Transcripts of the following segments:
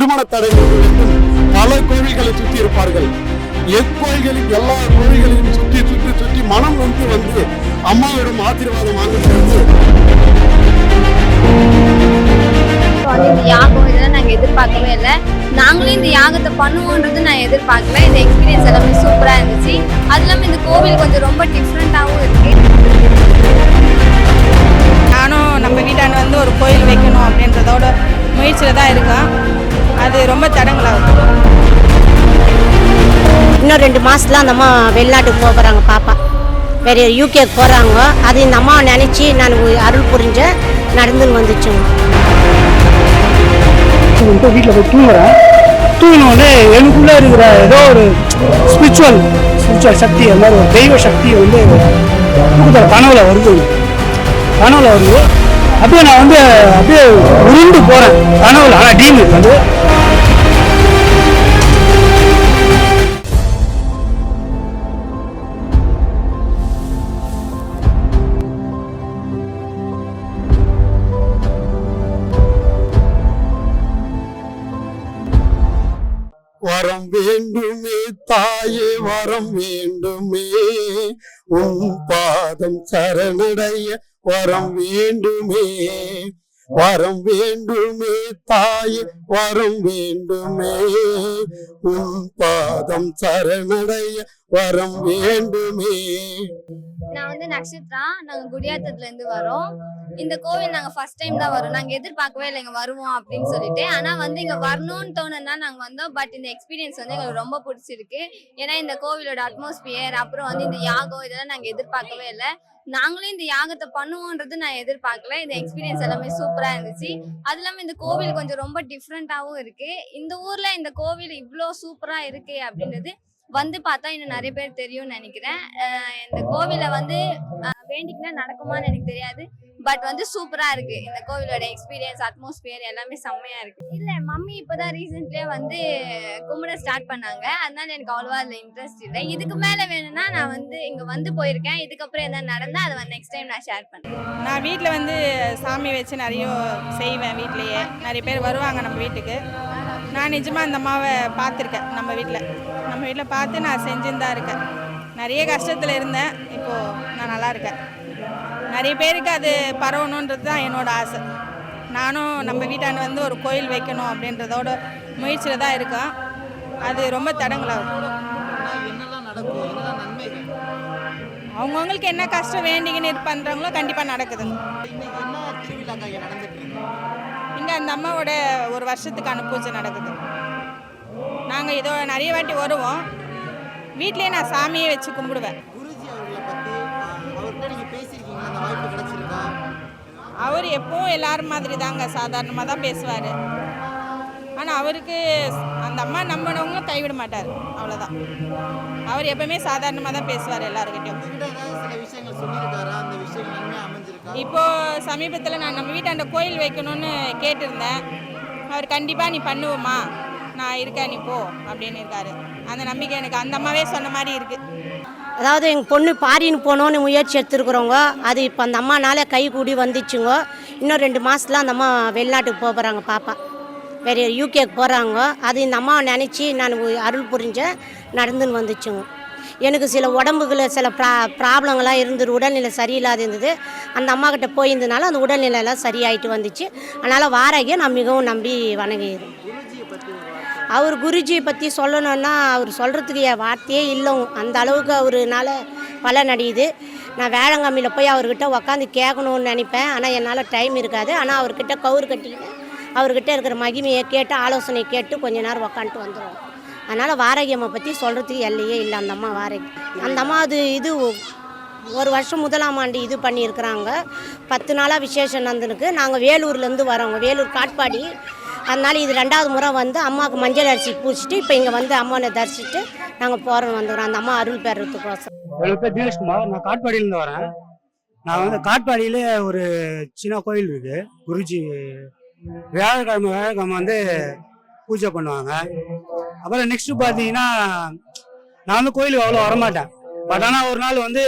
திருமண தடை வேண்டும். பல கோவில்களை சுற்றி இருப்பார்கள். எக்கோயில்களில் எல்லா கோவில்களையும் சுற்றி சுற்றி சுற்றி மனம் வந்து வந்து அம்மாவிடம் ஆசீர்வாதம் வாங்கிட்டு வந்து இந்த யாகம் இதெல்லாம் நாங்கள் எதிர்பார்க்கவே இல்லை. நாங்களும் இந்த யாகத்தை பண்ணுவோன்றது நான் எதிர்பார்க்கல. இந்த எக்ஸ்பீரியன்ஸ் எல்லாமே சூப்பராக இருந்துச்சு. அது இல்லாமல் இந்த கோவில் கொஞ்சம் ரொம்ப டிஃப்ரெண்ட்டாகவும் இருக்குது மாதத்துல அந்த அம்மா வெளிநாட்டுக்கு போக போகிறாங்க பாப்பா. வேறு யூகேக்கு போகிறாங்க அது இந்த அம்மாவை நினச்சி நான் அருள் புரிஞ்ச நடந்துன்னு வந்துச்சுங்க வீட்டில் போய் தூங்குறேன் தூங்கினோடனே எனக்குள்ளே இருக்கிற ஏதோ ஒரு ஸ்பிரிச்சுவல் ஸ்பிரிச்சுவல் சக்தி அந்த மாதிரி ஒரு தெய்வ சக்தி வந்து தூக்கத்தில் கனவுல வருது. கனவுல வருது. அப்படியே நான் வந்து அப்படியே உருண்டு போகிறேன் கனவுல ஆனால் டீம் வந்து வரம் வேண்டுமே தாயே வரம் வேண்டுமே. உன் பாதம் சரணடைய வரம் வேண்டுமே. வரம் வேண்டுமே தாயே வரம் வேண்டுமே. உன் பாதம் சரணடைய வரம் வேண்டுமே. நான் வந்து நக்ஷத்ரா நாங்க குடியாத்தத்துல இருந்து வரோம். இந்த கோவில் நாங்கள் ஃபர்ஸ்ட் டைம் தான் வரோம். நாங்கள் எதிர்பார்க்கவே இல்லை இங்கே வருவோம் அப்படின்னு சொல்லிட்டு. ஆனால் வந்து இங்கே வரணும்னு தோணுனா நாங்கள் வந்தோம். பட் இந்த எக்ஸ்பீரியன்ஸ் வந்து எங்களுக்கு ரொம்ப பிடிச்சிருக்கு. ஏன்னா இந்த கோவிலோட அட்மாஸ்பியர் அப்புறம் வந்து இந்த யாகம் இதெல்லாம் நாங்கள் எதிர்பார்க்கவே இல்லை. நாங்களும் இந்த யாகத்தை பண்ணுவோன்றது நான் எதிர்பார்க்கல. இந்த எக்ஸ்பீரியன்ஸ் எல்லாமே சூப்பரா இருந்துச்சு. அது இல்லாம இந்த கோவில் கொஞ்சம் ரொம்ப டிஃப்ரெண்டாவும் இருக்கு. இந்த ஊர்ல இந்த கோவில் இவ்வளோ சூப்பரா இருக்கு அப்படின்றது வந்து பார்த்தா இன்னும் நிறைய பேர் தெரியும்னு நினைக்கிறேன். இந்த கோவிலை வந்து வேண்டிக்கினா நடக்குமான்னு எனக்கு தெரியாது. பட் வந்து சூப்பரா இருக்கு. இந்த கோவிலோட எக்ஸ்பீரியன்ஸ் அட்மாஸ்பியர் எல்லாமே செம்மையா இருக்கு. இல்ல மம்மி இப்பதான் ரீசெண்ட்லயே வந்து கும்பிட ஸ்டார்ட் பண்ணாங்க. அதனால எனக்கு அவ்வளவா அதுல இன்ட்ரெஸ்ட் இல்லை. இதுக்கு மேல வேணும்னா நான் வந்து இங்க வந்து போயிருக்கேன். இதுக்கப்புறம் எதாவது நடந்தா அதை நெக்ஸ்ட் டைம் நான் ஷேர் பண்ணேன் நான் வீட்டில் வந்து சாமி வச்சு நிறைய செய்வேன் வீட்லயே. நிறைய பேர் வருவாங்க நம்ம வீட்டுக்கு. நான் நிஜமாக அந்த அம்மாவை பார்த்துருக்கேன் நம்ம வீட்டில் நம்ம வீட்டில் பார்த்து நான் செஞ்சுன்னு தான் இருக்கேன். நிறைய கஷ்டத்தில் இருந்தேன். இப்போது நான் நல்லா இருக்கேன். நிறைய பேருக்கு அது பரவணுன்றது தான் என்னோட ஆசை. நானும் நம்ம வீட்டாண்ட வந்து ஒரு கோயில் வைக்கணும் அப்படின்றதோட முயற்சியில் தான் இருக்கேன் அது ரொம்ப தடங்களாகும் அவங்கவுங்களுக்கு என்ன கஷ்டம் வேண்டிங்கன்னு இது பண்ணுறாங்களோ கண்டிப்பாக நடக்குதுங்க இங்கே அந்த அம்மாவோட ஒரு வருஷத்துக்கான பூஜை நடக்குது. நாங்கள் இதோ நிறைய வாட்டி வருவோம். வீட்லேயே நான் சாமியே வச்சு கும்பிடுவேன். வாய்ப்பு கிடைச்சிருக்கா? அவர் எப்பவும் எல்லாரும் மாதிரி தாங்க சாதாரணமாக தான் பேசுவார். ஆனால் அவருக்கு அந்த அம்மா நம்பினவங்களும் கைவிட மாட்டார். அவ்வளோதான் அவர் எப்பவுமே சாதாரணமாக தான் பேசுவார் எல்லாருக்கிட்டையும் அந்த இப்போ சமீபத்தில் நான் நம்ம வீட்டாண்ட கோயில் வைக்கணும்னு கேட்டிருந்தேன். அவர் கண்டிப்பாக நீ பண்ணுவோமா நான் இருக்கேன் நீ போ அப்படின்னு இருக்காரு. அந்த நம்பிக்கை எனக்கு அந்த அம்மாவே சொன்ன மாதிரி இருக்குது அதாவது எங்கள் பொண்ணு பாரின்னு போகணுன்னு முயற்சி எடுத்துருக்குறோங்க அது இப்போ அந்த அம்மானால கை கூடி வந்துச்சுங்க. இன்னும் ரெண்டு மாதத்துல அந்த அம்மா வெளிநாட்டுக்கு போக போகிறாங்க பாப்பா. வேறு யூகேக்கு போகிறாங்க அது இந்த அம்மாவை நினச்சி நான் அருள் புரிஞ்ச நடந்துன்னு வந்துச்சுங்க. எனக்கு சில உடம்புகளை சில ப்ரா ப்ராப்ளங்கள்லாம் இருந்தது உடல்நிலை சரியில்லாத இருந்தது. அந்த அம்மா கிட்ட போயிருந்தனால அந்த உடல்நிலையெல்லாம் சரியாயிட்டு வந்துச்சு. அதனால் வாராகியை நான் மிகவும் நம்பி வணங்குகிறேன். அவர் குருஜியை பற்றி சொல்லணுன்னா அவர் சொல்கிறதுக்கு என் வார்த்தையே இல்லை. அந்த அளவுக்கு அவருனால பலன் அடையுது. நான் வேளாங்கம்மியில் போய் அவர்கிட்ட உக்காந்து கேட்கணும்னு நினைப்பேன். ஆனால் என்னால் டைம் இருக்காது. ஆனால் அவர்கிட்ட கவுரு கட்டிக்கிட்டு அவர்கிட்ட இருக்கிற மகிமையை கேட்டு ஆலோசனை கேட்டு கொஞ்ச நேரம் உக்காந்துட்டு வந்துடுவோம் அதனால் வாரகியம்மை பற்றி சொல்கிறதுக்கு எல்லையே இல்லை. அந்த அம்மா வாரகி. அந்த அம்மா அது இது ஒரு வருஷம் முதலாம் ஆண்டு இது பண்ணியிருக்கிறாங்க. பத்து நாளாக விசேஷம் நந்தனுக்கு நாங்கள் வேலூர்லேருந்து வரோங்க வேலூர் காட்பாடி அதனால் இது ரெண்டாவது முறை வந்து அம்மாவுக்கு மஞ்சள் அரிசி பூச்சிட்டு இப்போ இங்கே வந்து அம்மாவை தரிசிட்டு நாங்கள் போகிறோம் வந்துக்கிறோம். அந்த அம்மா அருள் பெறத்துக்கோசம் என்னோட பேர் தினேஷ்குமார் நான் காட்பாடியிலேருந்து வரேன். நான் வந்து காட்பாடியில் ஒரு சின்ன கோயில் இருக்குது குருஜி வியாழக்கிழமை வியாழக்கிழமை வந்து பூஜை பண்ணுவாங்க. அப்புறம் நெக்ஸ்ட் பார்த்தீங்கன்னா நான் வந்து கோயிலுக்கு அவ்வளோ வரமாட்டேன். பட் ஆனால் ஒரு நாள் வந்து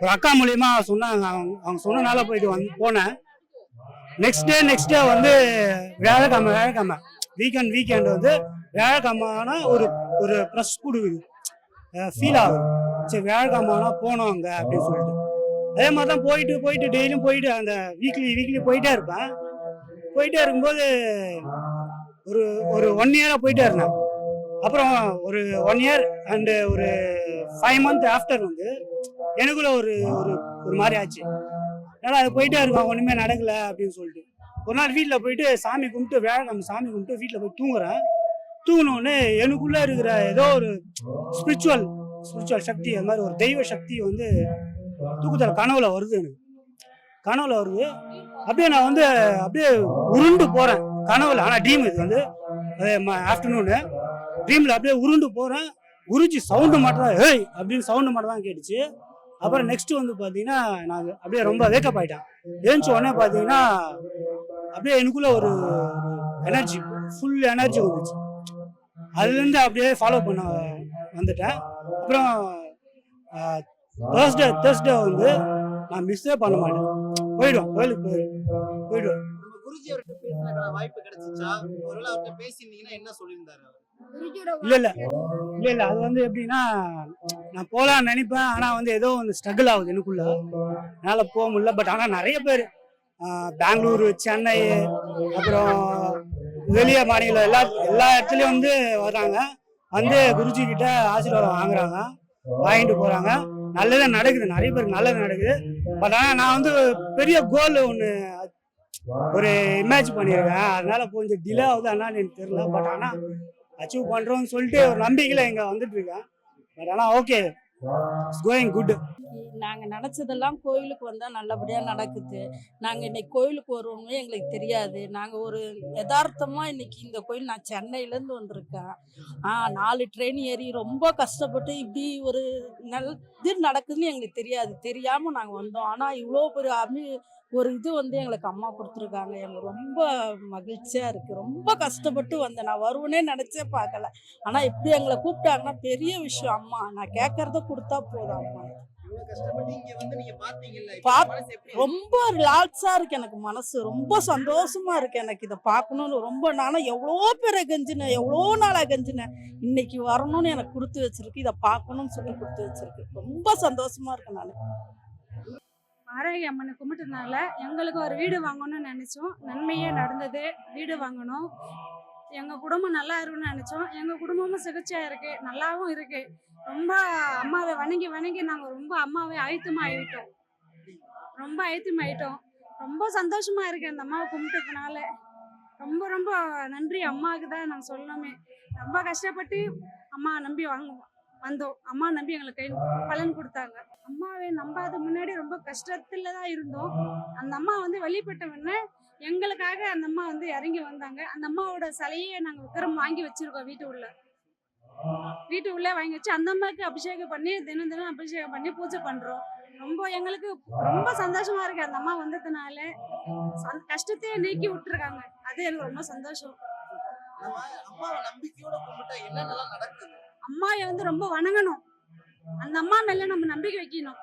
ஒரு அக்கா மூலியமாக சொன்னாங்க. அவங்க அவங்க சொன்னனால போயிட்டு வந்து போனேன். நெக்ஸ்ட் டே நெக்ஸ்ட் டே வந்து வியாழக்கிழமை வியாழக்கிழமை. வீக்கெண்ட் வீக்கெண்ட் வந்து வியாழக்கிழமைனா ஒரு ஒரு ப்ரெஸ் கொடுக்குது ஃபீல் ஆகுது. சரி வியாழக்கிழமைனா போனோம் அங்கே அப்படின்னு சொல்லிட்டு. அதே மாதிரி தான் போயிட்டு போயிட்டு டெய்லியும் போயிட்டு அந்த வீக்லி வீக்லி போயிட்டே இருப்பேன். போயிட்டே இருக்கும்போது ஒரு ஒரு ஒன் இயராக போயிட்டே இருந்தேன். அப்புறம் ஒரு ஒன் இயர் அண்டு ஒரு ஃபைவ் மந்த் ஆஃப்டர் வந்து எனக்குள்ள ஒரு ஒரு ஒரு மாதிரி ஆச்சு. ஏன்னா அது போயிட்டே இருக்கும் ஒன்றுமே நடக்கல அப்படின்னு சொல்லிட்டு. ஒரு நாள் வீட்டில் போயிட்டு சாமி கும்பிட்டு வியாழக்கிழமை சாமி கும்பிட்டு வீட்டில் போய் தூங்குறேன். தூங்கினோடனே எனக்குள்ளே இருக்கிற ஏதோ ஒரு ஸ்பிரிச்சுவல் ஸ்பிரிச்சுவல் சக்தி அது மாதிரி ஒரு தெய்வ சக்தி வந்து தூக்கத்தில் கனவுல வருது எனக்கு. கனவுல வருது. அப்படியே நான் வந்து அப்படியே உருண்டு போகிறேன் கனவுல ஆனால் ட்ரீம் இது வந்து ஆஃப்டர்நூனு ட்ரீமில் அப்படியே உருண்டு போகிறேன் குருஜி சவுண்டு மட்டும் தான் ஏய்! அப்படின்னு சவுண்டு மட்டும் தான் கேட்டுச்சு. அப்புறம் நெக்ஸ்ட் வந்து பார்த்தீங்கன்னா நான் அப்படியே ரொம்ப வேக்கப் ஆயிட்டேன். ஏஞ்ச உடனே பார்த்தீங்கன்னா அப்படியே எனக்குள்ள ஒரு எனர்ஜி ஃபுல் எனர்ஜி வந்துச்சு. அதுலேருந்து அப்படியே ஃபாலோ பண்ண வந்துட்டேன். அப்புறம் தேர்ஸ்டே தேர்ஸ்டே வந்து நான் மிஸ்ஸே பண்ண மாட்டேன். போயிடுவேன் கோயிலுக்கு போய் போயிடுவேன். நம்ம குருஜி அவர்கிட்ட பேசுறதுக்கான வாய்ப்பு கிடைச்சிச்சா? ஒருவேளை அவர்கிட்ட பேசியிருந்தீங்கன்னா என்ன சொல்லியிருந்தாரு அவர்? இல்ல இல்ல. இல்ல இல்ல. அது வந்து எப்படின்னா நான் போலாம்னு நினைப்பேன். ஆனா வந்து ஏதோ வந்து ஸ்ட்ரகிள் ஆகுது எனக்குள்ள. என்னால போக முடியல. பட் ஆனா நிறைய பேர் பெங்களூரு சென்னை அப்புறம் வெளிய மாநிலம் எல்லா எல்லா இடத்துலயும் வந்து வர்றாங்க. வந்து குருஜி கிட்ட ஆசீர்வாதம் வாங்குறாங்க. வாங்கிட்டு போறாங்க. நல்லதே நடக்குது. நிறைய பேருக்கு நல்லது நடக்குது. பட் ஆனா நான் வந்து பெரிய கோல் ஒன்று ஒரு இமேஜ் பண்ணியிருக்கேன். அதனால கொஞ்சம் டிலே ஆகுது என்னன்னு எனக்கு தெரியல. பட் ஆனா அச்சீவ் பண்றோம்னு சொல்லிட்டு ஒரு நம்பிக்கையில இங்க வந்துட்டு இருக்கேன். பட் ஆனா ஓகே கோயிங் குட் நாங்கள் நினச்சதெல்லாம் கோயிலுக்கு வந்தால் நல்லபடியாக நடக்குது. நாங்கள் இன்னைக்கு கோயிலுக்கு வருவோம்னு எங்களுக்கு தெரியாது. நாங்கள் ஒரு யதார்த்தமாக இன்னைக்கு இந்த கோயில் நான் சென்னையிலேருந்து வந்திருக்கேன். ஆ நாலு ட்ரெயின் ஏறி ரொம்ப கஷ்டப்பட்டு இப்படி ஒரு நல் இது நடக்குதுன்னு எங்களுக்கு தெரியாது. தெரியாமல் நாங்கள் வந்தோம். ஆனால் இவ்வளோ பெரிய அமி ஒரு இது வந்து எங்களுக்கு அம்மா கொடுத்துருக்காங்க. எங்களுக்கு ரொம்ப மகிழ்ச்சியாக இருக்குது ரொம்ப கஷ்டப்பட்டு வந்தேன். நான் வருவேனே நினச்சே பார்க்கல. ஆனால் இப்படி எங்களை கூப்பிட்டாங்கன்னா பெரிய விஷயம். அம்மா நான் கேட்கறத கொடுத்தா போதும் அம்மா. ரொம்ப ரிலாக்ஸா இருக்கு எனக்கு மனசு. ரொம்ப சந்தோஷமா இருக்கு எனக்கு இதை பார்க்கணும்னு ரொம்ப நானும் எவ்வளோ பேரை கெஞ்சினேன் எவ்வளோ நாளா கெஞ்சினேன் இன்னைக்கு வரணும்னு எனக்கு கொடுத்து வச்சிருக்கு. இதை பார்க்கணும்னு சொல்லி கொடுத்து வச்சிருக்கு. ரொம்ப சந்தோஷமா இருக்கு நான். ஆரோக்கிய அம்மனை கும்பிட்டதுனால எங்களுக்கு ஒரு வீடு வாங்கணும்னு நினச்சோம். நன்மையே நடந்தது. வீடு வாங்கணும். எங்கள் குடும்பம் நல்லா இருக்கும்னு நினச்சோம். எங்கள் குடும்பமும் சிகிச்சையாக இருக்குது நல்லாவும் இருக்குது ரொம்ப அம்மாவை வணங்கி வணங்கி நாங்கள் ரொம்ப அம்மாவை அழுத்தமாக ஆகிட்டோம் ரொம்ப ஆயத்தமாயிட்டோம் ரொம்ப சந்தோஷமாக இருக்கு அந்த அம்மாவை கும்பிட்டதுனால. ரொம்ப ரொம்ப நன்றி அம்மாவுக்கு தான் நாங்கள் சொல்லணுமே. ரொம்ப கஷ்டப்பட்டு அம்மா நம்பி வாங்க வந்தோம். அம்மா நம்பி எங்களுக்கு கை பலன் கொடுத்தாங்க. அம்மாவை நம்பாத முன்னாடி ரொம்ப கஷ்டத்துல தான் இருந்தோம். அந்த அம்மா வந்து வெளிப்பட்டவொடனே எங்களுக்காக அந்த அம்மா வந்து இறங்கி வந்தாங்க. அந்த அம்மாவோட சிலையே நாங்க விக்கிரம் வாங்கி வச்சிருக்கோம் வீட்டு உள்ள. வீட்டு உள்ளே வாங்கி வச்சு அந்த அம்மாவுக்கு அபிஷேகம் பண்ணி தினம் தினம் அபிஷேகம் பண்ணி பூஜை பண்றோம். ரொம்ப எங்களுக்கு ரொம்ப சந்தோஷமா இருக்கு அந்த அம்மா வந்ததுனால. கஷ்டத்தையே நீக்கி விட்டுருக்காங்க. அது எனக்கு ரொம்ப சந்தோஷம். அம்மாவை வந்து ரொம்ப வணங்கணும். அந்த அம்மா மேல நம்ம நம்பிக்கை வைக்கணும்.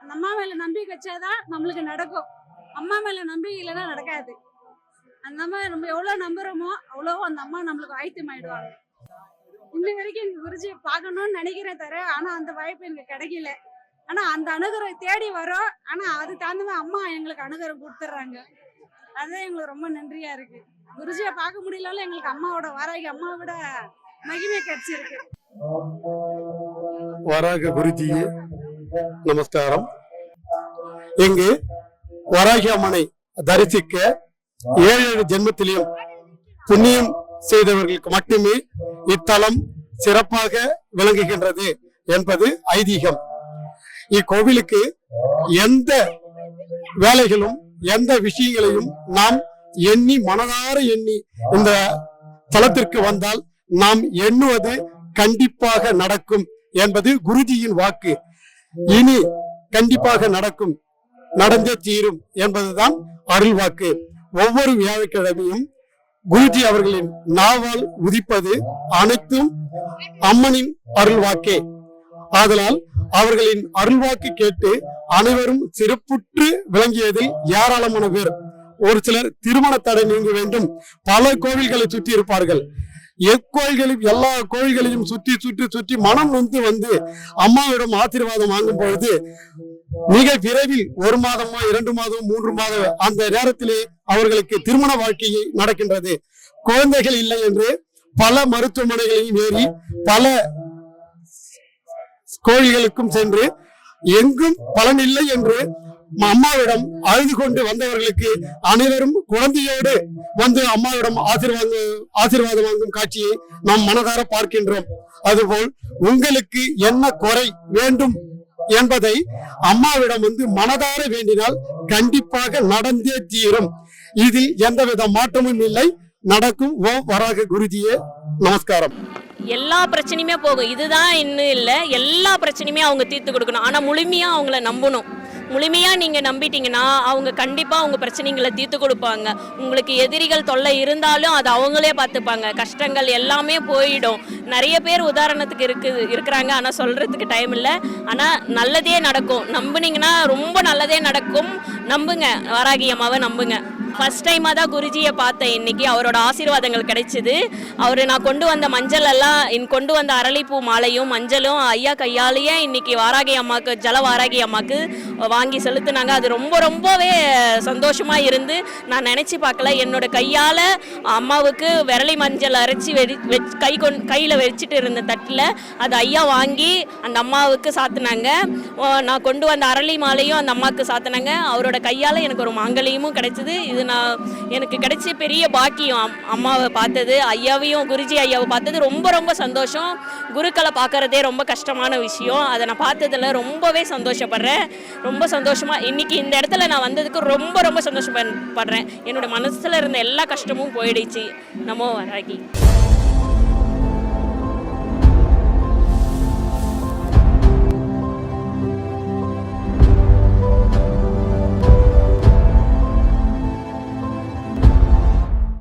அந்த அம்மா மேல நம்பிக்கை வச்சாதான் நம்மளுக்கு நடக்கும். அம்மா மேல நம்பிக்கை இல்லைன்னா நடக்காது. அந்த அம்மா நம்ம எவ்வளவு நம்புறோமோ அவ்வளவோ அந்த அம்மா நம்மளுக்கு ஆயத்தம் ஆயிடுவாங்க. இன்ன வரைக்கும் எங்க குருஜி பார்க்கணும்னு நினைக்கிறேன் தர ஆனா அந்த வாய்ப்பு எனக்கு கிடைக்கல. ஆனா அந்த அணுகுரம் தேடி வரோம். ஆனா அது தகுந்த மாதிரி அம்மா எங்களுக்கு அணுகுரம் கொடுத்துட்றாங்க. அதுதான் எங்களுக்கு ரொம்ப நன்றியா இருக்கு. குருஜியை பார்க்க முடியலனாலும் எங்களுக்கு அம்மாவோட வாராகி அம்மாவோட மகிமை கிடைச்சிருக்கு. வராக குருஜியே நமஸ்காரம். இங்கு வராகி அம்மனை தரிசிக்க ஏழு ஏழு ஜென்மத்திலும் புண்ணியம் செய்தவர்களுக்கு மட்டுமே இத்தலம் சிறப்பாக விளங்குகின்றது என்பது ஐதீகம். இக்கோவிலுக்கு எந்த வேலைகளும் எந்த விஷயங்களையும் நாம் எண்ணி மனதார எண்ணி இந்த தலத்திற்கு வந்தால் நாம் எண்ணுவது கண்டிப்பாக நடக்கும். என்பது குருஜியின் வாக்கு. இனி கண்டிப்பாக நடக்கும் நடந்தே தீரும் என்பதுதான் அருள் வாக்கு. ஒவ்வொரு வியாழக்கிழமையும் குருஜி அவர்களின் நாவால் உதிப்பது அனைத்தும் அம்மனின் அருள் வாக்கே. ஆதலால் அவர்களின் அருள்வாக்கு கேட்டு அனைவரும் சிறப்புற்று விளங்கியதில் ஏராளமான பேர். ஒரு சிலர் திருமண தடை நீங்க வேண்டும். பல கோவில்களை சுற்றி இருப்பார்கள். எக்கோள்களையும் எல்லா கோயில்களையும் சுற்றி சுற்றி சுற்றி மனம் நொந்து வந்து அம்மாவிடம் ஆசீர்வாதம் வாங்கும் பொழுது மிக விரைவில் ஒரு மாதமோ இரண்டு மாதம் மூன்று மாதம் அந்த நேரத்திலே அவர்களுக்கு திருமண வாழ்க்கையை நடக்கின்றது. குழந்தைகள் இல்லை என்று பல மருத்துவமனைகளையும் ஏறி பல கோயில்களுக்கும் சென்று எங்கும் பலன் இல்லை என்று அம்மாவிடம் அழுது கொண்டு வந்தவர்களுக்கு அனைவரும் குழந்தையோடு வந்து அம்மாவிடம் ஆசீர்வாதம் ஆசீர்வாதம் வாங்கும் காட்சியை நாம் மனதார பார்க்கின்றோம். அதுபோல் உங்களுக்கு என்ன குறை வேண்டும் என்பதை அம்மாவிடம் வந்து மனதார வேண்டினால் கண்டிப்பாக நடந்தே தீரும். இதில் எந்தவித மாற்றமும் இல்லை. நடக்கும். ஓ வராக குருஜியே நமஸ்காரம். எல்லா பிரச்சனையுமே போகும். இதுதான் இன்னும் இல்லை. எல்லா பிரச்சனையுமே அவங்க தீர்த்து கொடுக்கணும். ஆனால் முழுமையாக அவங்கள நம்பணும். முழுமையாக நீங்கள் நம்பிட்டீங்கன்னா அவங்க கண்டிப்பாக அவங்க பிரச்சனைகளை தீர்த்து கொடுப்பாங்க. உங்களுக்கு எதிரிகள் தொல்லை இருந்தாலும் அது அவங்களே பார்த்துப்பாங்க. கஷ்டங்கள் எல்லாமே போயிடும். நிறைய பேர் உதாரணத்துக்கு இருக்குது இருக்கிறாங்க. ஆனால் சொல்கிறதுக்கு டைம் இல்லை. ஆனால் நல்லதே நடக்கும். நம்புனீங்கன்னா ரொம்ப நல்லதே நடக்கும். நம்புங்க. வாராகி அம்மாவை நம்புங்க. ஃபர்ஸ்ட் டைமாக தான் குருஜியை பார்த்தேன். இன்னைக்கு அவரோட ஆசீர்வாதங்கள் கிடைச்சிது. அவர் நான் கொண்டு வந்த மஞ்சள் எல்லாம் இன் கொண்டு வந்த அரளிப்பூ மாலையும் மஞ்சளும் ஐயா கையாலேயே இன்னைக்கு வாராகி அம்மாக்கு ஜல வாராகி அம்மாக்கு வாங்கி செலுத்தினாங்க. அது ரொம்ப ரொம்பவே சந்தோஷமாக இருந்து நான் நினச்சி பார்க்கல. என்னோட கையால் அம்மாவுக்கு விரலி மஞ்சள் அரைச்சி வெடி வெச் கை கொண் கையில் வச்சுட்டு இருந்த தட்டில் அது ஐயா வாங்கி அந்த அம்மாவுக்கு சாத்துனாங்க. ஓ, நான் கொண்டு வந்த அரளி மாலையும் அந்த அம்மாவுக்கு சாத்துனாங்க. அவரோட கையால் எனக்கு ஒரு மாங்கலியமும் கிடைச்சிது. இது நான் எனக்கு கிடைச்ச பெரிய பாக்கியம் அம்- அம்மாவை பார்த்தது ஐயாவையும் குருஜி ஐயாவை பார்த்தது ரொம்ப ரொம்ப சந்தோஷம். குருக்களை பார்க்குறதே ரொம்ப கஷ்டமான விஷயம். அதை நான் பார்த்ததுல ரொம்பவே சந்தோஷப்படுறேன். ரொம்ப சந்தோஷமாக இன்னைக்கு இந்த இடத்துல நான் வந்ததுக்கு ரொம்ப ரொம்ப சந்தோஷப்படுறேன் என்னோட மனசில் இருந்த எல்லா கஷ்டமும் போயிடுச்சு. நமோ வராகி.